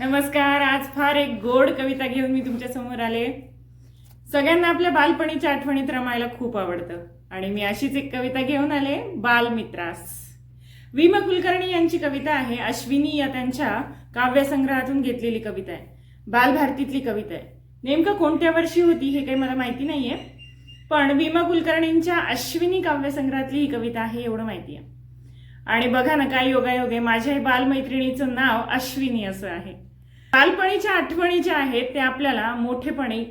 नमस्कार आज फार एक गोड कविता घेऊन मी तुमच्यासमोर आले. सगळ्यांना आपल्या बालपणीच्या आठवणीत रमायला खूप आवडतं आणि मी अशीच एक कविता घेऊन आले बालमित्रास. विम कुलकर्णी यांची कविता आहे अश्विनी या त्यांच्या काव्यसंग्रहातून घेतलेली कविता आहे. बालभारतीतली कविता आहे. नेमकं कोणत्या वर्षी होती हे काही मला माहिती नाहीये पण विमा कुलकर्णींच्या अश्विनी काव्यसंग्रहातली ही कविता आहे एवढं माहिती आहे आणि बघा ना काय योगायोगे. आहे माझ्या बालमैत्रिणीचं नाव अश्विनी असं आहे. बालपणीच्या आठवणी ज्या आहेत त्या आपल्याला मोठेपणी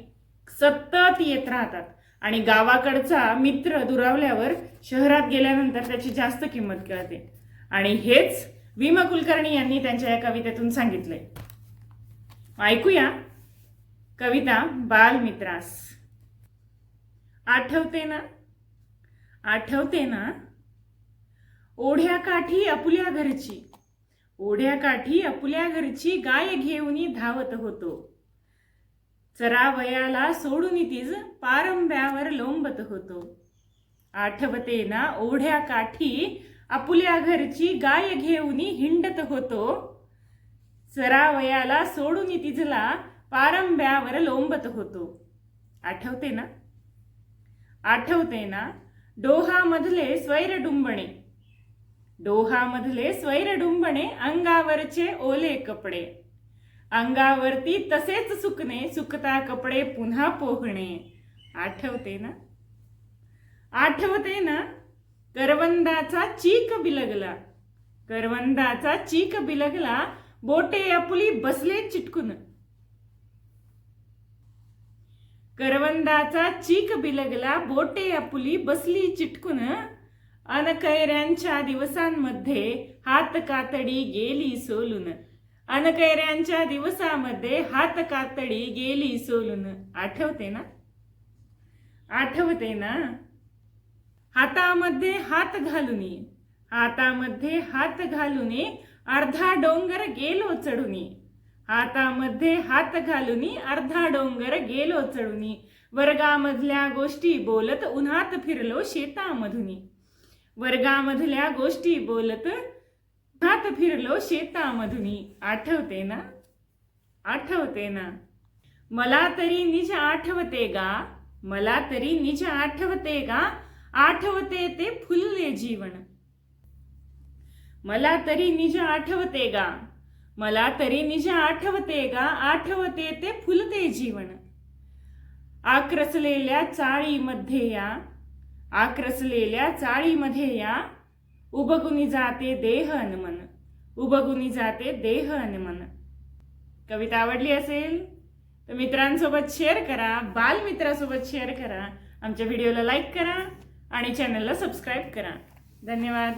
सतत येत राहतात. आणि गावाकडचा मित्र दुरावल्यावर शहरात गेल्यानंतर त्याची जास्त किंमत कळते. आणि हेच विमा कुलकर्णी यांनी त्यांच्या या कवितेतून सांगितलंय. ऐकूया. कविता बालमित्रास. आठवते ना? आठवते ना? ओढ्या काठी अपुल्या घरची. ओढ्या काठी अपुल्या घरची गाय घेऊनी धावत होतो. चरावयाला सोडून तीज पारंब्यावर लोंबत होतो. आठवते ना ओढ्या काठी आपुल्या घरची गाय घेऊनी हिंडत होतो. चरावयाला सोडून तिजला पारंब्यावर लोंबत होतो. आठवते ना आठवते ना डोहामधले स्वैरडुंबणे डोहामधले स्वैरडुंबणे अंगावरचे ओले कपडे. अंगावरती तसेच सुकणे सुकता कपडे पुन्हा पोहणे. आठवते ना? आठवते ना? करवंदाचा चीक बिलगला. करवंदाचा चीक बिलगला बोटे अपुली बसले चिटकून. करवंदाचा चीक बिलगला बोटे अपुली बसली चिटकून. अनकैऱ्यांच्या दिवसांमध्ये हात कातडी गेली सोलून अनकैऱ्यांच्या दिवसामध्ये हात कातडी गेली सोलून आठवते ना आठवते ना हातामध्ये हात घालूनी हातामध्ये हात घालूनी अर्धा डोंगर गेलो चढुनी हातामध्ये हात घालून अर्धा डोंगर गेलो चढून वर्गामधल्या गोष्टी बोलत उन्हात फिरलो शेतामधून वर्गामधल्या गोष्टी बोलत हात फिरलो शेतामधून. आठवते ना? आठवते ना? मला तरी निज आठवते गा. मला तरी निज आठवते गा. आठवते ते फुलले जीवन. मला तरी निज आठवते गा. मला तरी निज आठवते गा. आठवते ते फुलते जीवन. आक्रसलेल्या चाळीमध्ये या आक्रसलेल्या चाळीमध्ये या. उबगुनी जाते देह अन मन उबगुनी जाते देह अनमन. कविता आवडली असेल? तर मित्रांसोबत शेअर करा बालमित्रासोबत शेअर करा. आमच्या व्हिडिओला लाईक करा आणि चॅनलला सबस्क्राईब करा. धन्यवाद.